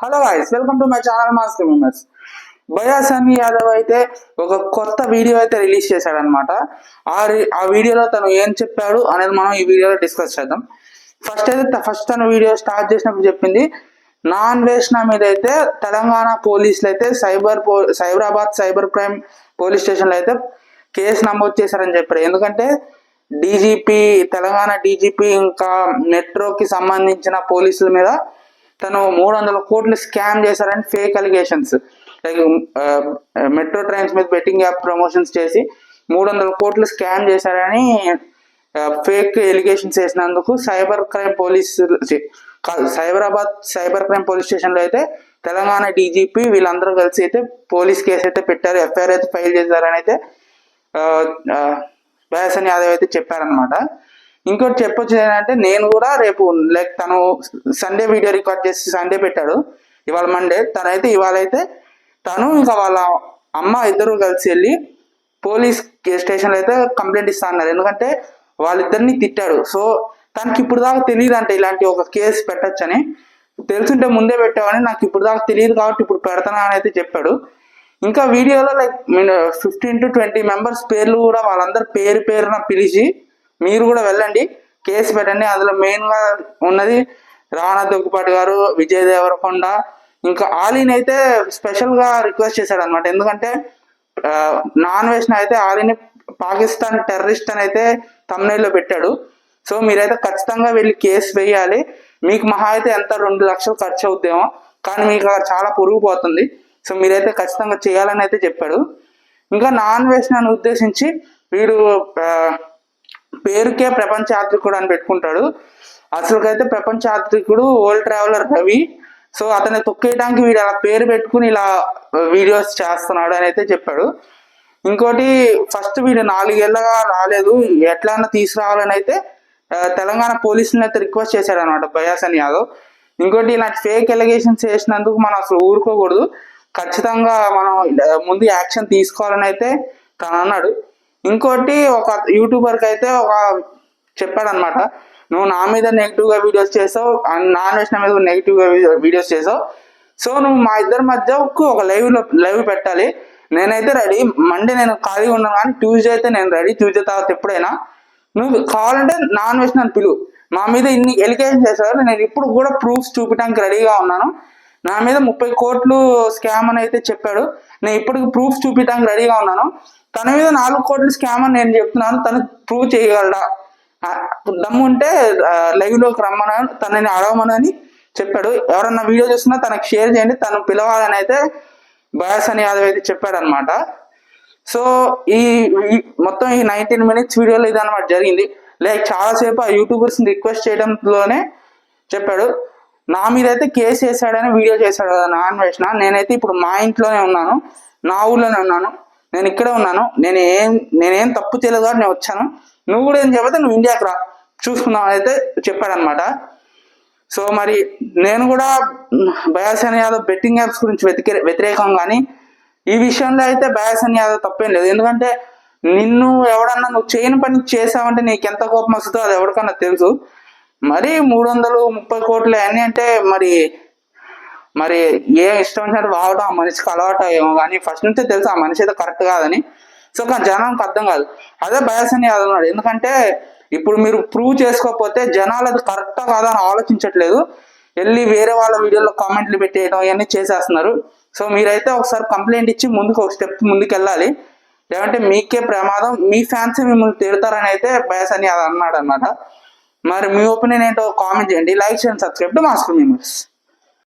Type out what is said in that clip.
Hello guys welcome to my channel master members బయాసన్ Yadav అయితే ఒక కొత్త వీడియో అయితే రిలీజ్ చేశాడనమాట ఆ రి- ఆ వీడియోలో తను ఏం చెప్పాడు అనేది మనం ఈ వీడియోలో డిస్కస్ చేద్దాం. ఫస్ట్ అయితే ఫస్ట్ తన వీడియో స్టార్ట్ చేసినప్పుడు చెప్పింది నాన్ వేషణ మీద అయితే తెలంగాణ పోలీసులు అయితే సైబర్ పో సైబరాబాద్ సైబర్ క్రైమ్ పోలీస్ స్టేషన్లో అయితే కేసు నమోదు చేశారని చెప్పారు. ఎందుకంటే డీజీపీ తెలంగాణ డీజీపీ ఇంకా మెట్రోకి సంబంధించిన పోలీసుల మీద తను మూడు వందల కోట్లు స్కామ్ చేశారని fake allegations like metro trains మీద బెట్టింగ్ యాప్ ప్రమోషన్స్ చేసి మూడు వందల కోట్లు స్కామ్ చేశారని fake allegations వేసినందుకు cyber crime police Cyberabad cyber crime police స్టేషన్లో అయితే తెలంగాణ డీజీపీ వీళ్ళందరూ కలిసి అయితే పోలీస్ కేసు అయితే పెట్టారు. ఎఫ్ఐఆర్ అయితే ఫైల్ చేశారని అయితే వ్యాసన్ యాదవ్ అయితే చెప్పారనమాట ఇంకోటి చెప్పొచ్చు ఏంటంటే నేను కూడా రేపు లైక్ తను సండే వీడియో రికార్డ్ చేసి సండే పెట్టాడు. ఇవాళ మండే తనైతే ఇవాళ అయితే తను ఇంకా వాళ్ళ అమ్మ ఇద్దరు కలిసి వెళ్ళి పోలీస్ స్టేషన్లో అయితే కంప్లైంట్ ఇస్తా అన్నారు. ఎందుకంటే వాళ్ళిద్దరిని తిట్టాడు. సో తనకి ఇప్పుడు దాకా తెలియదు అంటే ఇలాంటి ఒక కేసు పెట్టచ్చని. తెలుసుంటే ముందే పెట్టామని నాకు ఇప్పుడు దాకా తెలియదు కాబట్టి ఇప్పుడు పెడతానా అని అయితే చెప్పాడు. ఇంకా వీడియోలో like fifteen to twenty members పేర్లు కూడా వాళ్ళందరి పేరు పేరున పిలిచి మీరు కూడా వెళ్ళండి. కేసు పెట్టండి. అందులో మెయిన్గా ఉన్నది రావణ దగ్గుపాటి గారు విజయ్ దేవరకొండ. ఇంకా ఆలీని అయితే స్పెషల్గా రిక్వెస్ట్ చేశాడు అనమాట ఎందుకంటే నాన్ వెజ్ అయితే ఆలీని పాకిస్తాన్ టెర్రరిస్ట్ అని అయితే తమిళలో పెట్టాడు. సో మీరైతే ఖచ్చితంగా వెళ్ళి కేసు వేయాలి. మీకు మహా అయితే ఎంత? రెండు లక్షలు ఖర్చు అవుతామో కానీ మీకు అక్కడ చాలా పొరుగు పోతుంది. సో మీరైతే ఖచ్చితంగా చేయాలని అయితే చెప్పాడు. ఇంకా నాన్ వెజ్ నన్ను ఉద్దేశించి వీడు పేరుకే ప్రపంచ యాత్రికుడు అని పెట్టుకుంటాడు. అసలుకైతే ప్రపంచ యాత్రికుడు ఓల్డ్ ట్రావెలర్ రవి. సో అతన్ని తొక్కేయడానికి వీడు అలా పేరు పెట్టుకుని ఇలా వీడియోస్ చేస్తున్నాడు అని అయితే చెప్పాడు. ఇంకోటి ఫస్ట్ వీడు నాలుగేళ్ళగా రాలేదు. ఎట్లన్నా తీసుకురావాలని అయితే తెలంగాణ పోలీసులను అయితే రిక్వెస్ట్ చేశాడు అనమాట బయాసన్ యాదవ్. ఇంకోటి ఇలాంటి ఫేక్ ఎలిగేషన్స్ చేసినందుకు మనం అసలు ఊరుకోకూడదు. ఖచ్చితంగా మనం ముందు యాక్షన్ తీసుకోవాలని అయితే తను అన్నాడు ఇంకోటి ఒక యూట్యూబర్కి అయితే ఒక చెప్పాడనమాట. నువ్వు నా మీద నెగిటివ్గా వీడియోస్ చేసావు అండ్ నాన్ వేసిన మీద నెగిటివ్గా వీడియోస్ చేసావు. సో నువ్వు మా ఇద్దరి మధ్య ఒక లైవ్ లైవ్ పెట్టాలి. నేనైతే రెడీ మండే నేను ఖాళీగా ఉన్నాను కానీ ట్యూస్డే అయితే నేను రెడీ ట్యూస్డే తర్వాత ఎప్పుడైనా. నువ్వు కావాలంటే నాన్ వేసిన నన్ను పిలువు మా మీద ఇన్ని ఎలికేషన్ చేశారు. నేను ఇప్పుడు కూడా ప్రూఫ్స్ చూపించడానికి రెడీగా ఉన్నాను. నా మీద ముప్పై కోట్లు స్కామ్ అని అయితే చెప్పాడు. నేను ఇప్పటికి ప్రూఫ్ చూపించడానికి రెడీగా ఉన్నాను. తన మీద నాలుగు కోట్లు స్కామ్ అని నేను చెప్తున్నాను. తను ప్రూవ్ చేయగలడా? దమ్ము ఉంటే లైవ్లోకి రమ్మని తనని అడగమనని చెప్పాడు. ఎవరన్నా వీడియో చూస్తున్నా తనకు షేర్ చేయండి. తను పిలవాలని అయితే బయాస్ అని యాదవ్ అయితే చెప్పాడు అనమాట సో ఈ మొత్తం ఈ నైన్టీన్ మినిట్స్ వీడియోలో ఇది అనమాట జరిగింది. లైక్ చాలాసేపు ఆ యూట్యూబర్స్ని రిక్వెస్ట్ చేయడంలోనే చెప్పాడు. నా మీద అయితే కేసు వేసాడని వీడియో చేశాడు కదా నాన్ వేసిన. నేనైతే ఇప్పుడు మా ఇంట్లోనే ఉన్నాను. నా ఊర్లోనే ఉన్నాను. నేను ఇక్కడే ఉన్నాను. నేను ఏం నేనేం తప్పు చేయలేదు కాబట్టి నేను వచ్చాను. నువ్వు కూడా ఏం చెప్పితే నువ్వు ఇండియాకి రా. చూసుకుందాం అయితే చెప్పాడనమాట. సో మరి నేను కూడా బయాసన్ యాదవ్ బెట్టింగ్ యాప్స్ గురించి వెతికే వ్యతిరేకం కానీ ఈ విషయంలో అయితే బయాసన్ యాదవ్ తప్పేం లేదు. ఎందుకంటే నిన్ను ఎవడన్నా నువ్వు చేయని పని చేసావంటే నీకు ఎంత కోపం వస్తుందో అది ఎవరికన్నా తెలుసు. మరి మూడు వందలు ముప్పై కోట్లు అని అంటే మరి మరి ఏ ఇష్టం వచ్చినట్టు వాడటం ఆ మనిషికి అలవాటు ఏమో కానీ ఫస్ట్ నుంచే తెలుసు ఆ మనిషి అయితే కరెక్ట్ కాదని. సో కానీ జనానికి అర్థం కాదు. అదే బయాసని యాదవ్ ఎందుకంటే ఇప్పుడు మీరు ప్రూవ్ చేసుకోకపోతే జనాలు అది కరెక్టా కాదా అని ఆలోచించట్లేదు. వెళ్ళి వేరే వాళ్ళ వీడియోలో కామెంట్లు పెట్టేయడం ఇవన్నీ చేసేస్తున్నారు. సో మీరైతే ఒకసారి కంప్లైంట్ ఇచ్చి ముందుకు ఒక స్టెప్ ముందుకు వెళ్ళాలి లేదంటే మీకే ప్రమాదం మీ ఫ్యాన్స్ మిమ్మల్ని తిడతారని అయితే బయాసని అది అన్నాడు అనమాట మరి మీ ఒపీనియన్ ఏంటో కామెంట్ చేయండి. లైక్ చేయండి సబ్స్క్రైబ్ టు మాస్టర్ మెంబర్స్